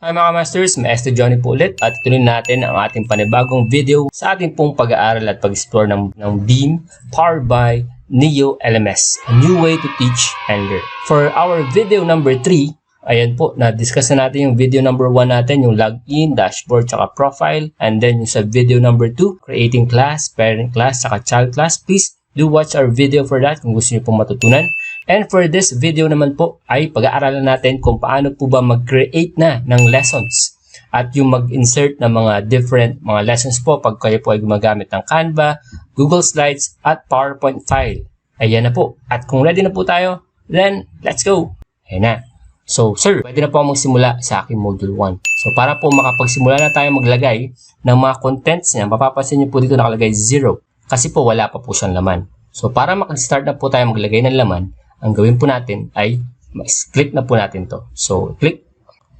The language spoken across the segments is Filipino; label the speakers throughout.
Speaker 1: Hi mga masters, Maestro Johnny po ulit at ituloy natin ang ating panibagong video sa ating pong pag-aaral at pag-explore ng, ng Beam powered by Neo LMS, a new way to teach and learn. For our video number 3, ayan po, na-discuss na natin yung video number 1 natin, yung login, dashboard, tsaka profile. And then yung sa video number 2, creating class, parent class, tsaka child class. Please do watch our video for that kung gusto niyo pong matutunan. And for this video naman po ay pag-aaralan natin kung paano po ba mag-create na ng lessons at yung mag-insert ng mga different mga lessons po pag kayo po ay gumagamit ng Canva, Google Slides at PowerPoint file. Ayan na po. At kung ready na po tayo, then let's go. Ayan na. So, sir, pwede na po magsimula sa aking Module 1. So, para po makapagsimula na tayo maglagay ng mga contents niya, mapapansin niyo po dito nakalagay 0 kasi po wala pa po siyang laman. So, para makastart na po tayo maglagay ng laman, ang gawin po natin ay click na po natin to. So, click.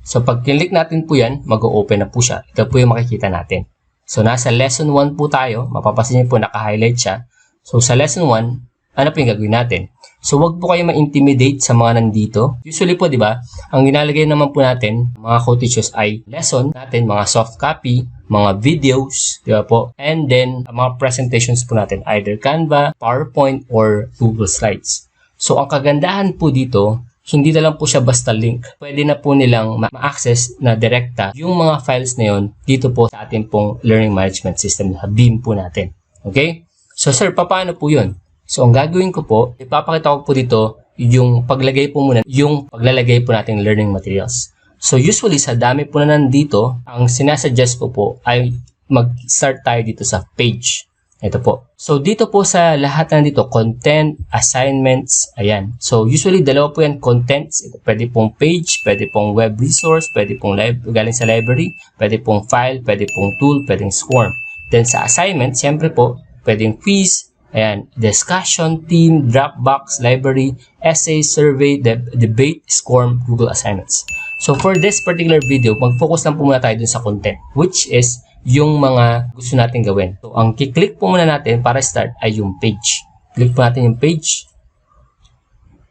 Speaker 1: So, pag click natin po yan, mag-open na po siya. Ito po yung makikita natin. So, nasa lesson 1 po tayo. Mapapansin niyo po, naka-highlight siya. So, sa lesson 1, ano po yung gagawin natin? So, wag po kayo ma-intimidate sa mga nandito. Usually po, di ba, ang ginalagay naman po natin, mga co-teachers, ay lesson natin, mga soft copy, mga videos, di ba po? And then, ang mga presentations po natin, either Canva, PowerPoint, or Google Slides. So, ang kagandahan po dito, hindi na lang po siya basta link. Pwede na po nilang ma-access na direkta yung mga files na yon dito po sa ating pong learning management system na BEAM po natin. Okay? So, sir, paano po yun? So, ang gagawin ko po, ipapakita ko po dito yung paglagay po muna, yung paglalagay po nating learning materials. So, usually, sa dami po na nandito, ang sinasuggest ko po ay mag-start tayo dito sa page. Ito po. So, dito po sa lahat na dito, content, assignments, ayan. So, usually, dalawa po yan, contents. Ito, pwede pong page, pwede pong web resource, pwede pong lib galing sa library, pwede pong file, pwede pong tool, pwedeng swarm. Then, sa assignment, siyempre po, pwedeng quiz, ayan, discussion, team, Dropbox, library, essay, survey, deb debate, swarm, Google Assignments. So, for this particular video, mag-focus lang po muna tayo dun sa content, which is yung mga gusto natin gawin. So, ang kiklik po muna natin para start ay yung page. Click po natin yung page.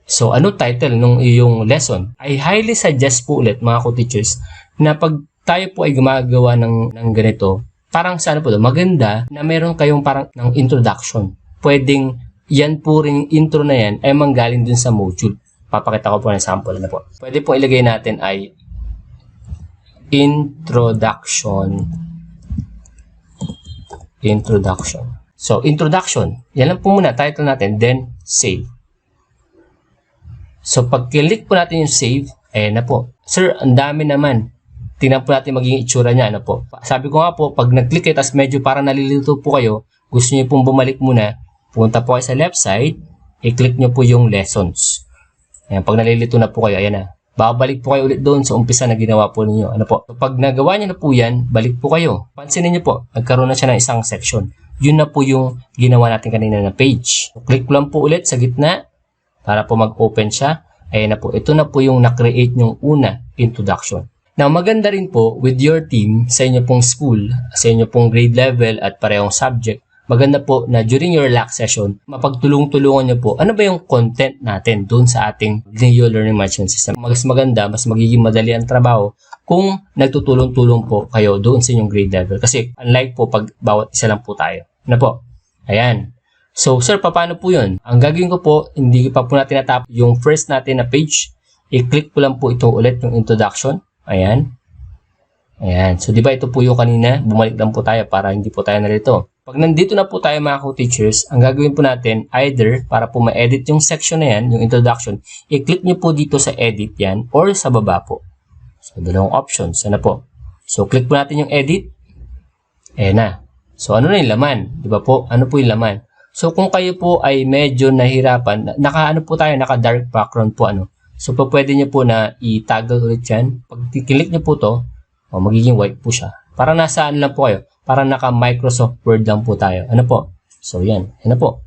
Speaker 1: So, ano title nung iyong lesson? I highly suggest po ulit mga co-teachers na pag tayo po ay gumagawa ng, ng ganito, parang sana po maganda na meron kayong parang ng introduction. Pwedeng yan po rin intro na yan ay manggaling dun sa module. Papakita ko po ng sample na po. Pwede po ilagay natin ay introduction introduction. So, introduction. Yan lang po muna, title natin, then save. So, pag click po natin yung save, ayan na po. Sir, ang dami naman. Tingnan po natin magiging itsura niya. Ano po. Sabi ko nga po, pag nag-click kayo, tapos medyo parang nalilito po kayo, gusto niyo pong bumalik muna, punta po kayo sa left side, i-click niyo po yung lessons. Ayan, pag nalilito na po kayo, ayan na. Babalik po kayo ulit doon sa umpisa na ginawa po ninyo. Ano po? Pag nagawa niyo na po yan, balik po kayo. Pansinin niyo po, nagkaroon na siya ng isang section. Yun na po yung ginawa natin kanina na page. So, click lang po ulit sa gitna para po mag-open siya. Ayan na po. Ito na po yung na-create yung una, introduction. Now, maganda rin po with your team sa inyo pong school, sa inyo pong grade level at parehong subject, maganda po na during your relax session, mapagtulong-tulungan nyo po ano ba yung content natin doon sa ating Neo Learning Management System. Mas maganda, mas magiging madali ang trabaho kung nagtutulong-tulong po kayo doon sa inyong grade level. Kasi unlike po pag bawat isa lang po tayo. Ano po? Ayan. So, sir, paano po yun? Ang gagawin ko po, hindi pa po natin natap yung first natin na page. I-click ko lang po ito ulit yung introduction. Ayan. Ayan. So, di ba ito po yung kanina? Bumalik lang po tayo para hindi po tayo narito. Pag nandito na po tayo mga co-teachers, ang gagawin po natin, either para po ma-edit yung section na yan, yung introduction, i-click nyo po dito sa edit yan or sa baba po. So, dalawang options. Ano po? So, click po natin yung edit. Ayan na. So, ano na yung laman? Di ba po? Ano po yung laman? So, kung kayo po ay medyo nahirapan, naka ano po tayo, naka dark background po ano. So, po pwede nyo po na i-toggle ulit yan. Pag click nyo po to, oh, magiging white po siya. Para nasaan lang po kayo? Para naka Microsoft Word lang po tayo. Ano po? So, yan. Ano po?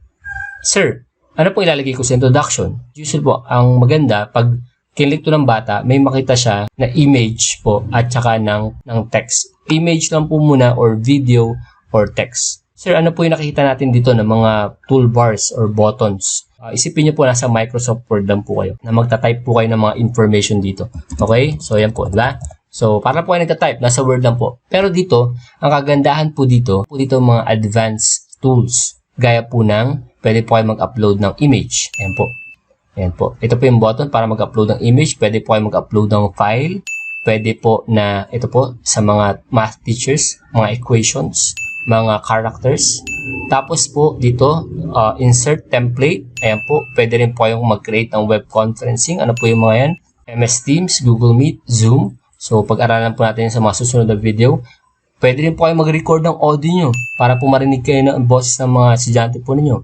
Speaker 1: Sir, ano po ilalagay ko sa introduction? Usually po, ang maganda, pag kinlik to ng bata, may makita siya na image po at saka ng, ng text. Image lang po muna or video or text. Sir, ano po yung nakikita natin dito ng mga toolbars or buttons? Uh, isipin nyo po nasa Microsoft Word lang po kayo na magta-type po kayo ng mga information dito. Okay? So, yan po, diba? So, para po kayo nagka-type, nasa Word lang po. Pero dito, ang kagandahan po dito, po dito mga advanced tools. Gaya po ng, pwede po kayo mag-upload ng image. Ayan po. Ayan po. Ito po yung button para mag-upload ng image. Pwede po kayo mag-upload ng file. Pwede po na, ito po, sa mga math teachers, mga equations, mga characters. Tapos po dito, uh, insert template. Ayan po, pwede rin po kayong mag-create ng web conferencing. Ano po yung mga yan? MS Teams, Google Meet, Zoom. So, pag-aralan po natin sa mga susunod na video. Pwede rin po kayo mag-record ng audio nyo para po marinig kayo ng boses ng mga estudyante po ninyo.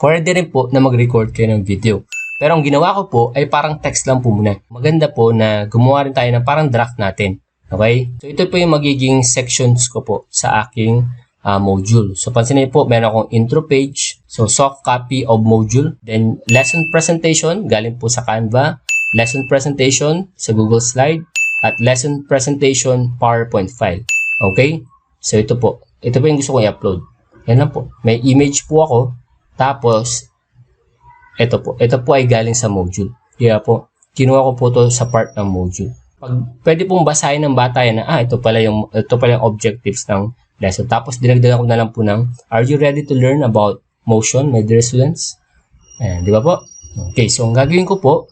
Speaker 1: Pwede rin po na mag-record kayo ng video. Pero ang ginawa ko po ay parang text lang po muna. Maganda po na gumawa rin tayo ng parang draft natin. Okay? So ito po yung magiging sections ko po sa aking uh, module. So pansin niyo po, meron akong intro page. So soft copy of module. Then lesson presentation, galing po sa Canva. Lesson presentation sa Google Slide. At lesson presentation PowerPoint file. Okay? So ito po. Ito po yung gusto ko i-upload. Yan lang po. May image po ako. Tapos, ito po. Ito po ay galing sa module. Kaya po, kinuha ko po to sa part ng module. Pag, pwede pong basahin ng bata yan na, ah, ito pala yung, ito pala yung objectives ng lesson. Tapos, dinagdagan ko na lang po ng, are you ready to learn about motion, my dear students? Ayan, di ba po? Okay, so ang gagawin ko po,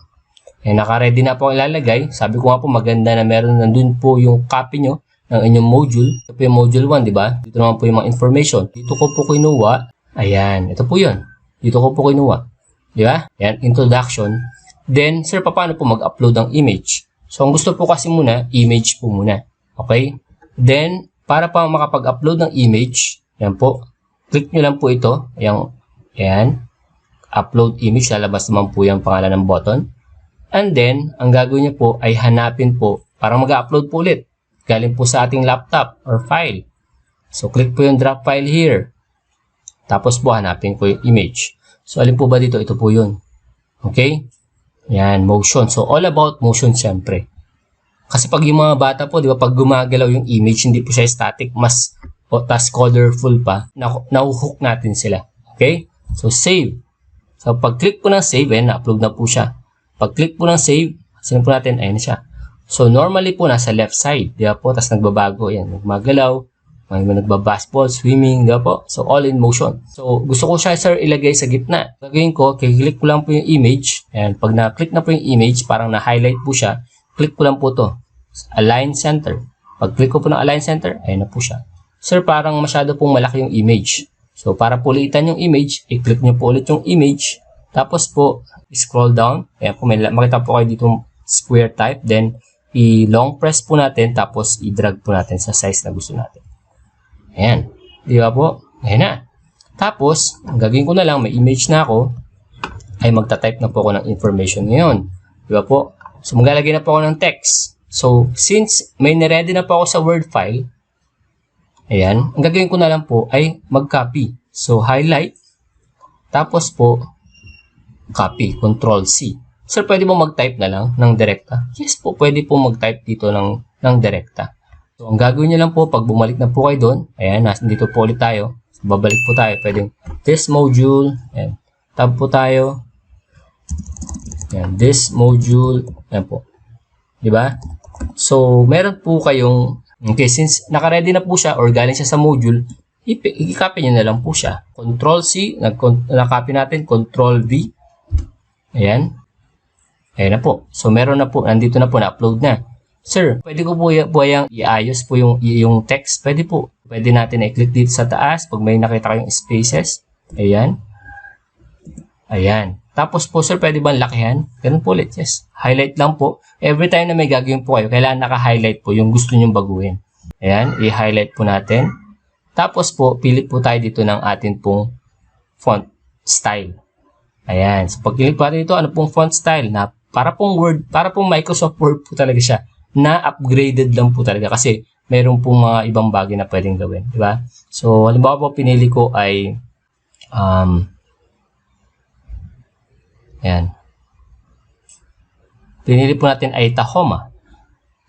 Speaker 1: eh, naka-ready na po ang ilalagay. Sabi ko nga po, maganda na meron nandun po yung copy nyo ng inyong module. Ito po yung module 1, di ba? Dito naman po yung mga information. Dito ko po kinuha. Ayan, ito po yun. Dito ko po kinuha. Di ba? Yan, introduction. Then, sir, paano po mag-upload ng image? So, ang gusto po kasi muna, image po muna. Okay? Then, para pa makapag-upload ng image, yan po, click nyo lang po ito. Ayan, ayan. Upload image, lalabas naman po yung pangalan ng button. And then, ang gagawin nyo po ay hanapin po, para mag-upload po ulit. Galing po sa ating laptop or file. So, click po yung drop file here. Tapos po, hanapin ko yung image. So, alin po ba dito? Ito po yun. Okay? Yan, motion. So, all about motion siyempre. Kasi pag yung mga bata po, di ba, pag gumagalaw yung image, hindi po siya static, mas o tas colorful pa, na nahuhook natin sila. Okay? So, save. So, pag-click po ng save, ayan, na-upload na po siya. Pag-click po ng save, sino po natin, ayan siya. So, normally po, nasa left side, di ba po, tas nagbabago, ayan, nagmagalaw, may nagbabasketball, swimming, di ba po? So, all in motion. So, gusto ko siya, sir, ilagay sa gitna. Gagawin ko, click ko lang po yung image. And pag na-click na po yung image, parang na-highlight po siya, click ko lang po to. Align center. Pag click ko po ng align center, ayun na po siya. Sir, parang masyado pong malaki yung image. So, para pulitan yung image, i-click nyo po ulit yung image. Tapos po, scroll down. Ayan po, may, makita po kayo dito square type. Then, i-long press po natin, tapos i-drag po natin sa size na gusto natin. Ayan. Di ba po? Ayan na. Tapos, ang gagawin ko na lang, may image na ako, ay magta-type na po ako ng information ngayon. Di ba po? So, maglalagay na po ako ng text. So, since may niready na po ako sa Word file, ayan, ang gagawin ko na lang po ay mag-copy. So, highlight, tapos po, copy, control C. Sir, pwede mo mag-type na lang ng direkta? Yes po, pwede po mag-type dito ng, ng direkta. So, ang gagawin nyo lang po, pag bumalik na po kayo doon, ayan, dito po ulit tayo. Babalik po tayo. Pwedeng this module, ayan, tab po tayo. Ayan, this module, ayan po. Diba? So, meron po kayong, okay, since naka-ready na po siya or galing siya sa module, i-copy nyo na lang po siya. Control C, nag-copy natin, Control V. Ayan. Ayan na po. So, meron na po, nandito na po, na-upload na. Sir, pwede ko po, po yung iayos po yung, yung text. Pwede po. Pwede natin i-click dito sa taas pag may nakita kayong spaces. Ayan. Ayan. Tapos po, sir, pwede ba lakihan? Ganun po ulit. Yes. Highlight lang po. Every time na may gagawin po kayo, kailangan naka-highlight po yung gusto nyong baguhin. Ayan. I-highlight po natin. Tapos po, pilit po tayo dito ng atin pong font style. Ayan. So, pag click po natin ito, ano pong font style? Na para pong Word, para pong Microsoft Word po talaga siya. Na upgraded lang po talaga kasi mayroon pong mga ibang bagay na pwedeng gawin. Di ba? So, halimbawa po, pinili ko ay um, Ayan. Pinili po natin ay Tahoma.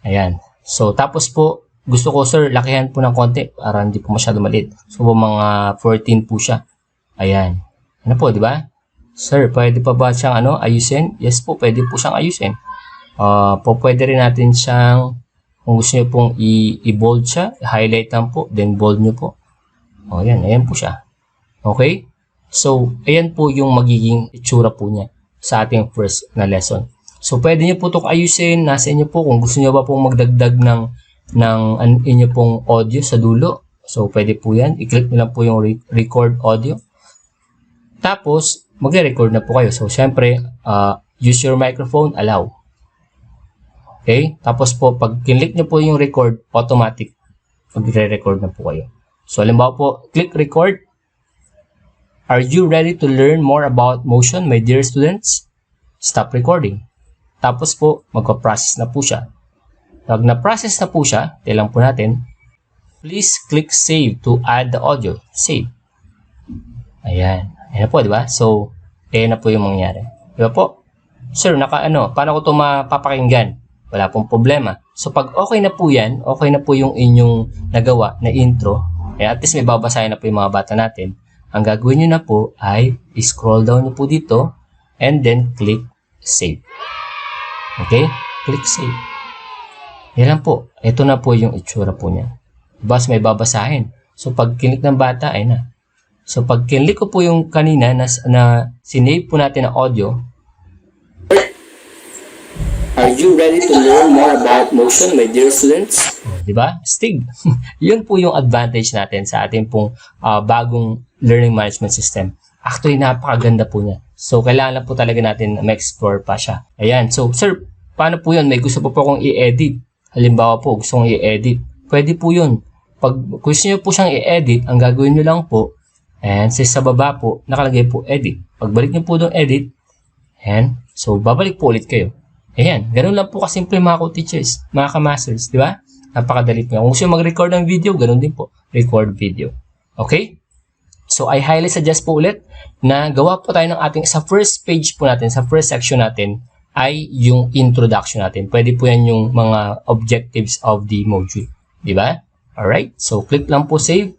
Speaker 1: Ayan. So, tapos po, gusto ko, sir, lakihan po ng konti para hindi po masyado maliit. So, mga 14 po siya. Ayan. Ano po, di ba? Sir, pwede pa ba siyang ano, ayusin? Yes po, pwede po siyang ayusin. Uh, po, pwede rin natin siyang Kung gusto nyo pong i-bold siya, highlight lang po, then bold nyo po. O, yan. Ayan po siya. Okay? So, ayan po yung magiging itsura po niya sa ating first na lesson. So, pwede nyo po itong ayusin. Nasa inyo po kung gusto nyo ba pong magdagdag ng, ng inyo pong audio sa dulo. So, pwede po yan. I-click nyo lang po yung re- record audio. Tapos, magre-record na po kayo. So, syempre, uh, use your microphone, allow. Okay? Tapos po, pag kinlik nyo po yung record, automatic, magre-record na po kayo. So, halimbawa po, click record. Are you ready to learn more about motion, my dear students? Stop recording. Tapos po, magpa-process na po siya. Pag na-process na po siya, tilang po natin, please click save to add the audio. Save. Ayan. Ayan po, di ba? So, ayan na po yung mangyari. Di ba po? Sir, naka ano, paano ko ito mapapakinggan? Wala pong problema. So, pag okay na po yan, okay na po yung inyong nagawa na intro, eh, at least may babasahin na po yung mga bata natin, ang gagawin nyo na po ay scroll down nyo po dito and then click save. Okay? Click save. Yan lang po. Ito na po yung itsura po niya. Bas may babasahin. So, pag kinik ng bata, ay na. So, pag kinlik ko po yung kanina na, na sinave po natin na audio, Are you ready to learn more about motion, my dear students? Di ba? Stig. Yun po yung advantage natin sa ating pong ah, bagong learning management system. Actually, napakaganda po niya. So, kailangan lang po talaga natin ma-explore pa siya. Ayan. So, sir, paano po yun? May gusto po po akong i-edit. Halimbawa po, gusto kong i-edit. Pwede po yun. Pag gusto nyo po siyang i-edit, ang gagawin nyo lang po, and sa sa baba po, nakalagay po edit. Pagbalik nyo po doon edit, and so babalik po ulit kayo. Ayan, ganun lang po kasimple mga co-teachers, mga ka-masters, di ba? Napakadali po. Kung gusto mag-record ng video, ganun din po. Record video. Okay? So, I highly suggest po ulit na gawa po tayo ng ating, sa first page po natin, sa first section natin, ay yung introduction natin. Pwede po yan yung mga objectives of the module. Di ba? Alright? So, click lang po save.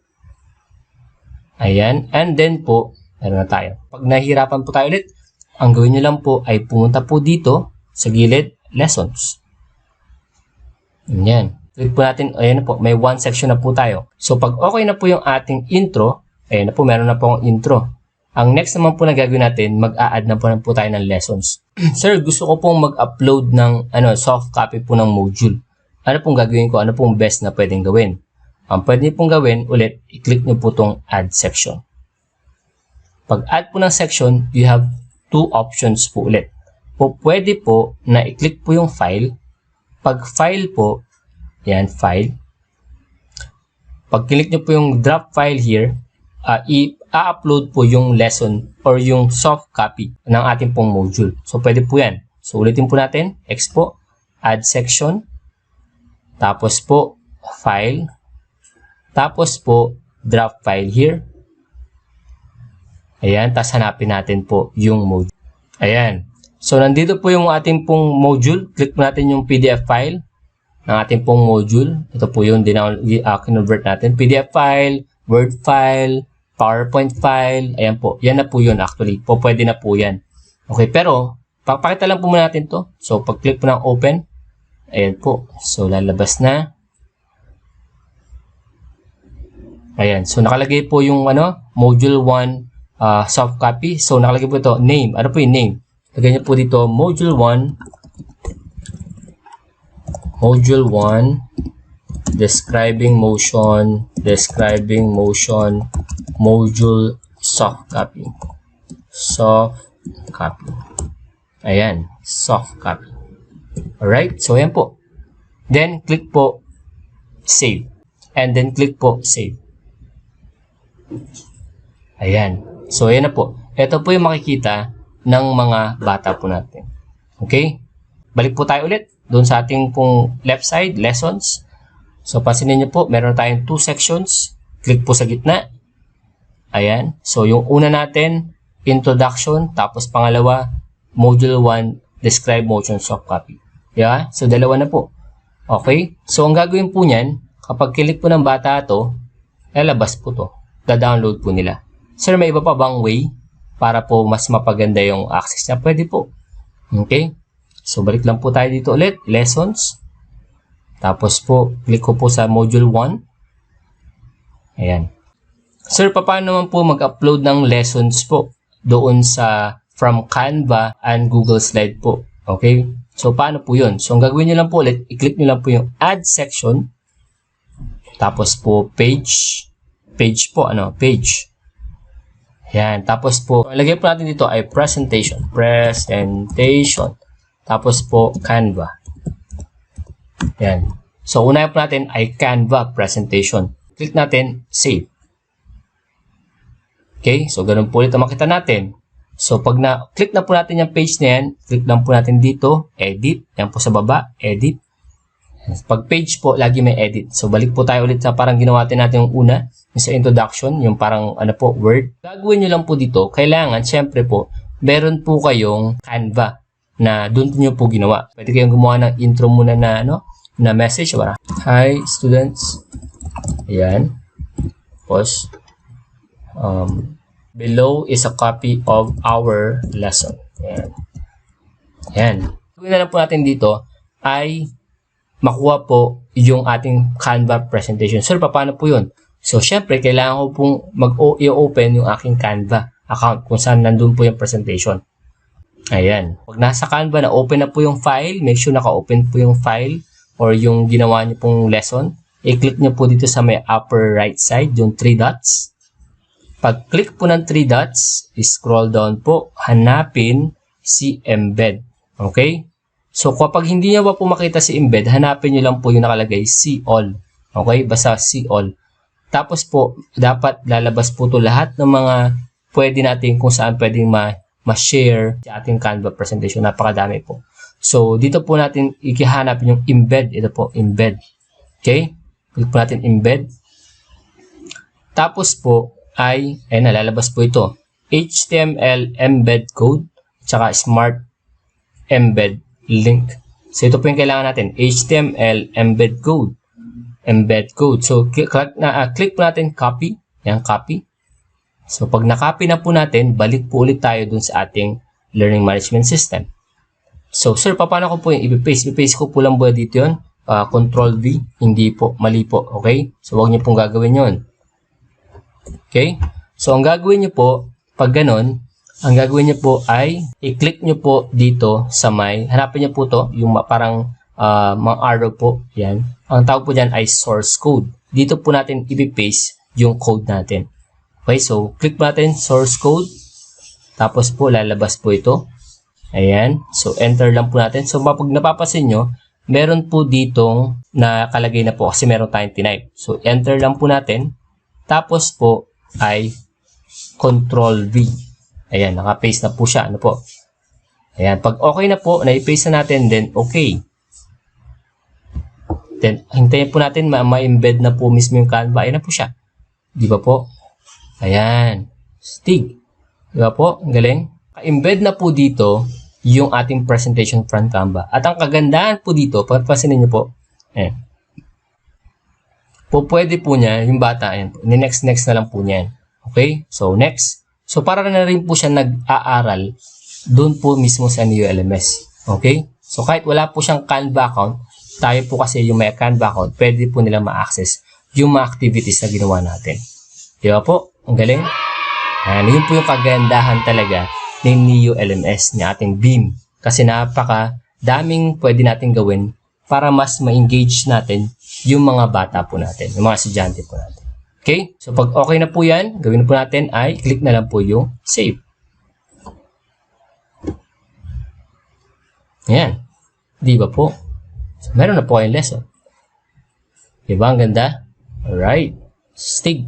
Speaker 1: Ayan. And then po, meron na tayo. Pag nahihirapan po tayo ulit, ang gawin nyo lang po ay pumunta po dito sa gilid, lessons. Yan. Click po natin, ayan na po, may one section na po tayo. So, pag okay na po yung ating intro, ayan na po, meron na po ang intro. Ang next naman po na gagawin natin, mag-a-add na po, na po tayo ng lessons. Sir, gusto ko pong mag-upload ng ano, soft copy po ng module. Ano pong gagawin ko? Ano pong best na pwedeng gawin? Ang pwede pong gawin, ulit, i-click niyo po itong add section. Pag add po ng section, you have two options po ulit. Po, pwede po na i-click po yung file. Pag file po, yan, file. Pag click niyo po yung drop file here, uh, i-upload po yung lesson or yung soft copy ng ating pong module. So, pwede po yan. So, ulitin po natin. X po, add section. Tapos po, file. Tapos po, drop file here. Ayan, tapos hanapin natin po yung module. Ayan. So, nandito po yung ating pong module. Click po natin yung PDF file ng ating pong module. Ito po yung uh, convert natin. PDF file, Word file, PowerPoint file. Ayan po. Yan na po yun actually. Po, pwede na po yan. Okay, pero, papakita lang po muna natin to. So, pag-click po ng open, ayan po. So, lalabas na. Ayan. So, nakalagay po yung ano, module 1 uh, soft copy. So, nakalagay po ito, name. Ano po yung name? Lagay niyo po dito, module 1, module 1, describing motion, describing motion, module soft copy. Soft copy. Ayan, soft copy. Alright, so ayan po. Then, click po, save. And then, click po, save. Ayan. So, ayan na po. Ito po yung makikita ng mga bata po natin. Okay? Balik po tayo ulit doon sa ating pong left side, lessons. So, pansinin niyo po, meron tayong two sections. Click po sa gitna. Ayan. So, yung una natin, introduction. Tapos, pangalawa, module 1, describe motion soft copy. Yeah? So, dalawa na po. Okay? So, ang gagawin po niyan, kapag kilik po ng bata to, lalabas po to. Da-download po nila. Sir, may iba pa bang way para po mas mapaganda yung access niya? Pwede po. Okay? So, balik lang po tayo dito ulit. Lessons. Tapos po, click ko po sa module 1. Ayan. Sir, paano naman po mag-upload ng lessons po doon sa from Canva and Google Slide po? Okay? So, paano po yun? So, ang gagawin nyo lang po ulit, i-click nyo lang po yung add section. Tapos po, page. Page po, ano? Page. Yan. Tapos po, lagay po natin dito ay presentation. Presentation. Tapos po, Canva. Yan. So, unahin po natin ay Canva presentation. Click natin, save. Okay? So, ganun po ulit ang makita natin. So, pag na-click na po natin yung page na yan, click lang po natin dito, edit. Yan po sa baba, edit. Pag page po, lagi may edit. So, balik po tayo ulit sa parang ginawa natin yung una, yung sa introduction, yung parang ano po, word. Gagawin nyo lang po dito, kailangan, syempre po, meron po kayong Canva na doon nyo po ginawa. Pwede kayong gumawa ng intro muna na, ano, na message. Para, Hi, students. Ayan. Tapos, um, below is a copy of our lesson. Ayan. Ayan. Gawin na lang po natin dito ay makuha po yung ating Canva presentation. Sir, paano po yun? So, syempre, kailangan ko pong mag-open yung aking Canva account kung saan nandun po yung presentation. Ayan. Pag nasa Canva na open na po yung file, make sure naka-open po yung file or yung ginawa niyo pong lesson. I-click niyo po dito sa may upper right side, yung three dots. Pag-click po ng three dots, scroll down po, hanapin si embed. Okay? So, kapag hindi nyo pa po makita si embed, hanapin nyo lang po yung nakalagay see all. Okay? Basta see all. Tapos po, dapat lalabas po to lahat ng mga pwede natin kung saan pwedeng ma- ma-share sa ating Canva presentation. Napakadami po. So, dito po natin ikihanap yung embed. Ito po, embed. Okay? Click po natin embed. Tapos po, ay, ay nalalabas po ito. HTML embed code, tsaka smart embed link. So, ito po yung kailangan natin. HTML embed code. Embed code. So, click, na, uh, click po natin copy. Yan, copy. So, pag na-copy na po natin, balik po ulit tayo dun sa ating learning management system. So, sir, paano ko po yung i-paste? I-paste ko po lang ba dito yun? Uh, control V. Hindi po. Mali po. Okay? So, huwag niyo pong gagawin yun. Okay? So, ang gagawin nyo po, pag ganon, ang gagawin nyo po ay, i-click nyo po dito sa may, hanapin nyo po to, yung parang uh, mga arrow po, yan. Ang tawag po dyan ay source code. Dito po natin i-paste yung code natin. Okay, so, click natin source code. Tapos po, lalabas po ito. Ayan. So, enter lang po natin. So, pag napapasin nyo, meron po ditong nakalagay na po kasi meron tayong tinype. So, enter lang po natin. Tapos po ay Control V. Ayan, naka-paste na po siya. Ano po? Ayan, pag okay na po, na-paste na natin, then okay. Then, hintayin po natin ma-embed na po mismo yung Canva. Ayan na po siya. Di ba po? Ayan. Stig. Di ba po? Ang galing. Embed na po dito yung ating presentation from Canva. At ang kagandahan po dito, pagpasinin niyo po, ayan, po pwede po niya, yung bata, ayan, next next na lang po niyan. Okay? So, next. So, para na rin po siya nag-aaral doon po mismo sa NULMS. Okay? So, kahit wala po siyang Canva account, tayo po kasi yung may Canva account, pwede po nila ma-access yung mga activities na ginawa natin. Di ba po? Ang galing? Ayan, yun po yung kagandahan talaga ng NEO LMS, ni ating BEAM. Kasi napaka daming pwede natin gawin para mas ma-engage natin yung mga bata po natin, yung mga estudyante po natin. Okay? So, pag okay na po yan, gawin po natin ay click na lang po yung save. Ayan. Di ba po? So, meron na po kayong lesson. Di ba? Ang ganda? Alright. Stig.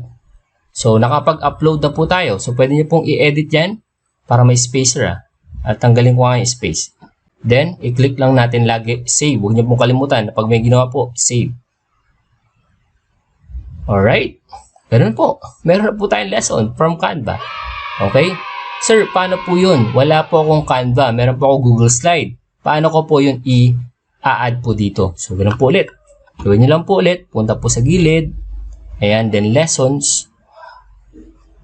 Speaker 1: So, nakapag-upload na po tayo. So, pwede nyo pong i-edit yan para may spacer ah. At tanggalin ko nga yung space. Then, i-click lang natin lagi save. Huwag nyo pong kalimutan na pag may ginawa po, save. Alright. Ganun po. Meron po tayong lesson from Canva. Okay? Sir, paano po yun? Wala po akong Canva. Meron po ako Google Slide. Paano ko po yun i-add po dito? So, ganun po ulit. Gawin nyo lang po ulit. Punta po sa gilid. Ayan, then lessons.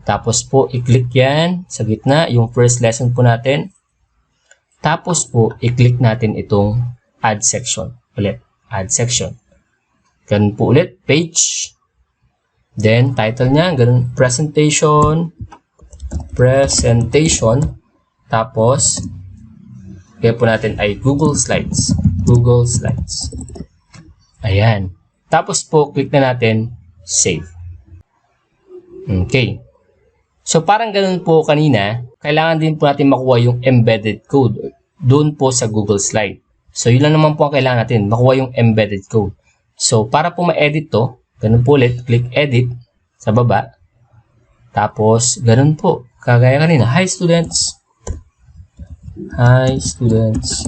Speaker 1: Tapos po, i-click yan sa gitna, yung first lesson po natin. Tapos po, i-click natin itong add section. Ulit, add section. Ganun po ulit. Page. Then, title niya, ganun. Presentation. Presentation. Tapos, kaya po natin ay Google Slides. Google Slides. Ayan. Tapos po, click na natin Save. Okay. So, parang ganun po kanina, kailangan din po natin makuha yung embedded code doon po sa Google Slide. So, yun lang naman po ang kailangan natin, makuha yung embedded code. So, para po ma-edit to, ganun po ulit, click Edit sa baba. Tapos, ganun po. Kagaya kanina, Hi students! Hi students!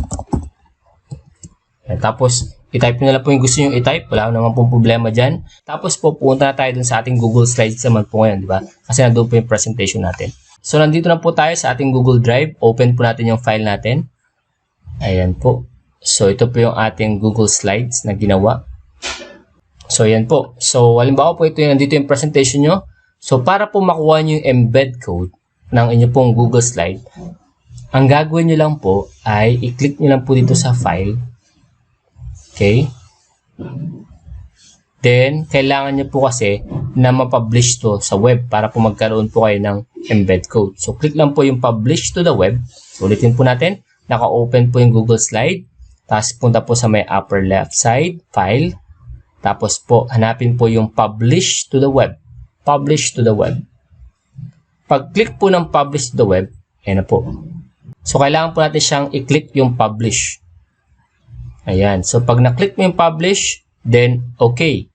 Speaker 1: Ayan, tapos, i-type nyo na lang po yung gusto nyo i-type. Wala naman pong problema dyan. Tapos po, pupunta na tayo dun sa ating Google Slides naman po ngayon, di ba? Kasi nandun po yung presentation natin. So, nandito na po tayo sa ating Google Drive. Open po natin yung file natin. Ayan po. So, ito po yung ating Google Slides na ginawa. So, ayan po. So, halimbawa po ito yung nandito yung presentation nyo. So, para po makuha nyo yung embed code ng inyo pong Google Slide, ang gagawin nyo lang po ay i-click nyo lang po dito sa file. Okay? Then, kailangan nyo po kasi na ma-publish to sa web para po magkaroon po kayo ng embed code. So, click lang po yung publish to the web. So, ulitin po natin. Naka-open po yung Google Slide. Tapos, punta po sa may upper left side, file. Tapos po, hanapin po yung publish to the web. Publish to the web. Pag-click po ng publish to the web, ayan na po. So, kailangan po natin siyang i-click yung publish. Ayan. So, pag na-click mo yung publish, then okay.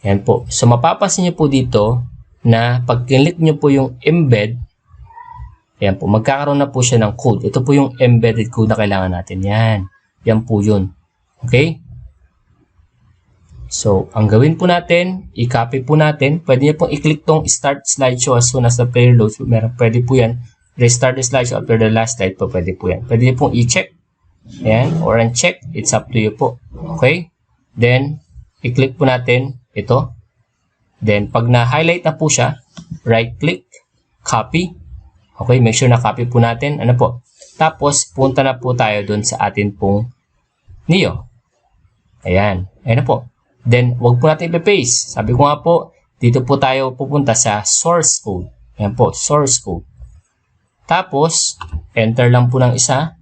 Speaker 1: Ayan po. So, mapapansin nyo po dito na pag click nyo po yung embed, ayan po, magkakaroon na po siya ng code. Ito po yung embedded code na kailangan natin. Yan. Yan po yun. Okay? So, ang gawin po natin, i-copy po natin. Pwede niyo pong i-click tong start slideshow as soon as the player loads. Meron, pwede po yan. Restart the slideshow after the last slide po. Pwede po yan. Pwede niyo pong i-check. Ayan. Or uncheck. It's up to you po. Okay? Then, i-click po natin ito. Then, pag na-highlight na po siya, right-click, copy. Okay, make sure na copy po natin. Ano po? Tapos, punta na po tayo dun sa atin pong Neo. Ayan. Ayan na po. Then, wag po natin ipe-paste. Sabi ko nga po, dito po tayo pupunta sa source code. Ayan po, source code. Tapos, enter lang po ng isa.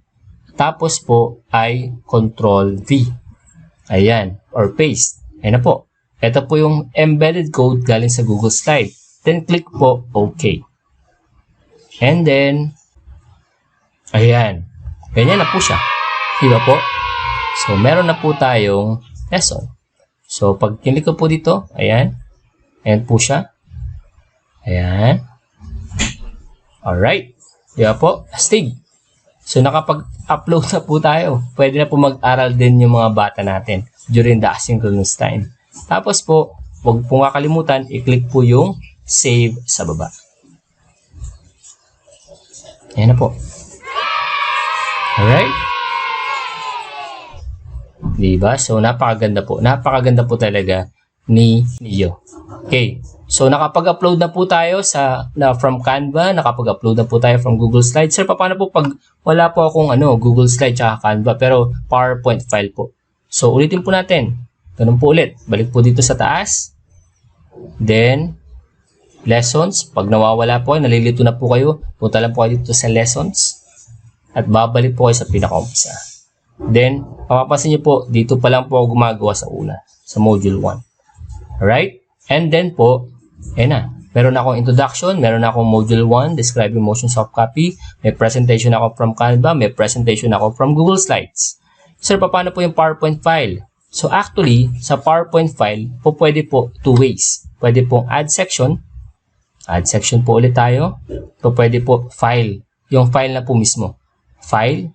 Speaker 1: Tapos po ay control V. Ayan, or paste. Ayan na po. Ito po yung embedded code galing sa Google Slide. Then, click po OK. And then, ayan. Ganyan na po siya. Diba po? So, meron na po tayong lesson. So, pag kinik ko po dito, ayan. Ayan po siya. Ayan. Alright. Di ba po? Astig. So, nakapag-upload na po tayo. Pwede na po mag-aral din yung mga bata natin during the asynchronous time. Tapos po, huwag po nga kalimutan, i-click po yung save sa baba. Ayan na po. Alright. Diba? So, napakaganda po. Napakaganda po talaga ni Neo. Okay. So, nakapag-upload na po tayo sa na from Canva, nakapag-upload na po tayo from Google Slides. Sir, paano po pag wala po akong ano, Google Slide tsaka Canva, pero PowerPoint file po. So, ulitin po natin. Ganun po ulit. Balik po dito sa taas. Then, lessons. Pag nawawala po, nalilito na po kayo, punta lang po kayo dito sa lessons. At babalik po kayo sa pinaka-umpisa. Then, mapapansin niyo po, dito pa lang po ako gumagawa sa una, sa module 1. Alright? And then po, ayan na. Meron akong introduction, meron akong module 1, describing motion soft copy, may presentation ako from Canva, may presentation ako from Google Slides. Sir, paano po yung PowerPoint file? So actually, sa PowerPoint file, po pwede po two ways. Pwede pong add section. Add section po ulit tayo. So pwede po file. Yung file na po mismo. File.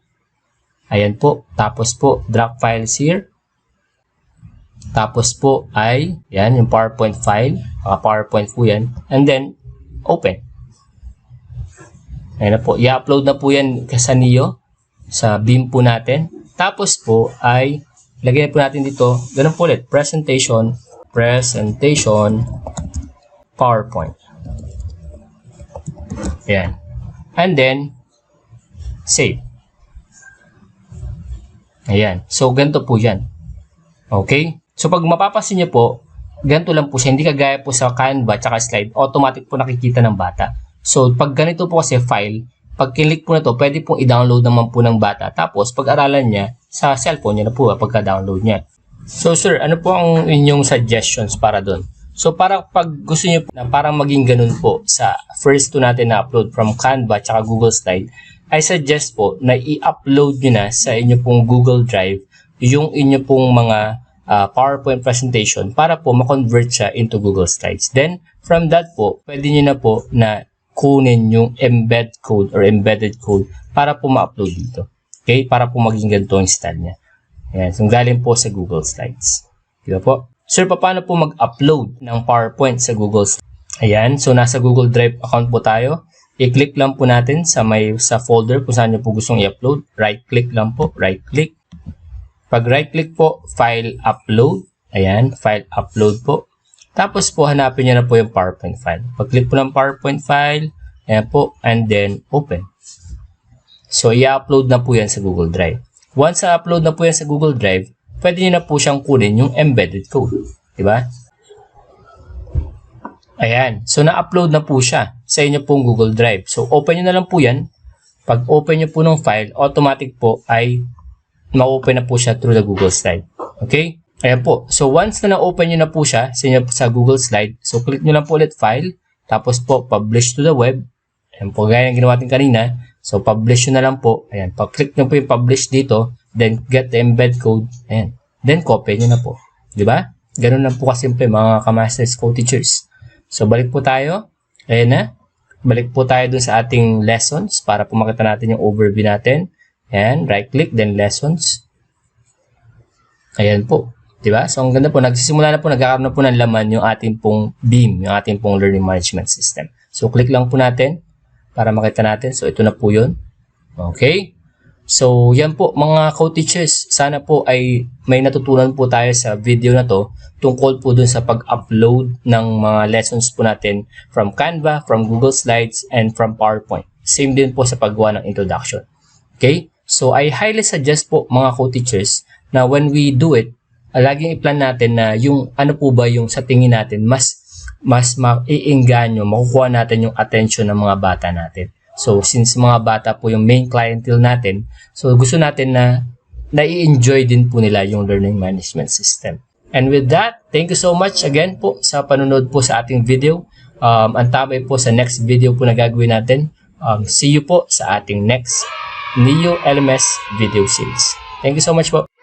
Speaker 1: Ayan po. Tapos po, drag files here. Tapos po ay, yan, yung PowerPoint file. Mga PowerPoint po yan. And then, open. Ayan na po. I-upload na po yan sa Neo. Sa Beam po natin. Tapos po ay, lagyan po natin dito, ganun po ulit. Presentation, presentation, PowerPoint. Ayan. And then, save. Ayan. So, ganito po yan. Okay? So pag mapapansin niyo po, ganito lang po siya, hindi kagaya po sa Canva at slide, automatic po nakikita ng bata. So pag ganito po kasi file, pag kinlik po na to, pwede pong i-download naman po ng bata. Tapos pag-aralan niya, sa cellphone niya na po pagka-download niya. So sir, ano po ang inyong suggestions para doon? So para pag gusto niyo po na parang maging ganun po sa first to natin na upload from Canva at Google Slide, I suggest po na i-upload nyo na sa inyo pong Google Drive yung inyo pong mga uh, PowerPoint presentation para po ma-convert siya into Google Slides. Then, from that po, pwede nyo na po na kunin yung embed code or embedded code para po ma-upload dito. Okay? Para po maging ganito yung style niya. Ayan. So, galing po sa Google Slides. Di ba po? Sir, paano po mag-upload ng PowerPoint sa Google Slides? Ayan. So, nasa Google Drive account po tayo i-click lang po natin sa may sa folder kung saan nyo po gustong i-upload. Right click lang po, right click. Pag right click po, file upload. Ayan, file upload po. Tapos po hanapin nyo na po yung PowerPoint file. Pag click po ng PowerPoint file, ayan po, and then open. So, i-upload na po yan sa Google Drive. Once na-upload na po yan sa Google Drive, pwede nyo na po siyang kunin yung embedded code. Diba? Ayan. So, na-upload na po siya sa inyo pong Google Drive. So, open nyo na lang po yan. Pag open nyo po ng file, automatic po ay ma-open na po siya through the Google Slide. Okay? Ayan po. So, once na na-open nyo na po siya sa, inyo, sa Google Slide, so click nyo lang po ulit file, tapos po publish to the web. Ayan po, gaya ng ginawa natin kanina. So, publish nyo na lang po. Ayan, pag-click nyo po yung publish dito, then get the embed code. Ayan. Then, copy nyo na po. Di ba? Ganun lang po kasimple mga ka-masters co-teachers. So, balik po tayo. Ayan na. Balik po tayo dun sa ating lessons para po makita natin yung overview natin. Ayan, right-click, then lessons. Ayan po. Diba? So, ang ganda po. Nagsisimula na po, nagkakaroon na po ng laman yung ating pong BEAM, yung ating pong Learning Management System. So, click lang po natin para makita natin. So, ito na po yun. Okay? So, yan po mga co-teachers. Sana po ay may natutunan po tayo sa video na to tungkol po dun sa pag-upload ng mga lessons po natin from Canva, from Google Slides, and from PowerPoint. Same din po sa paggawa ng introduction. Okay? So, I highly suggest po mga co-teachers na when we do it, laging i-plan natin na yung ano po ba yung sa tingin natin mas mas maiinganyo, makukuha natin yung attention ng mga bata natin. So, since mga bata po yung main clientele natin, so gusto natin na nai-enjoy din po nila yung learning management system. And with that, thank you so much again po sa panunod po sa ating video. Um, antabay po sa next video po na gagawin natin. Um, see you po sa ating next Neo LMS video series. Thank you so much po.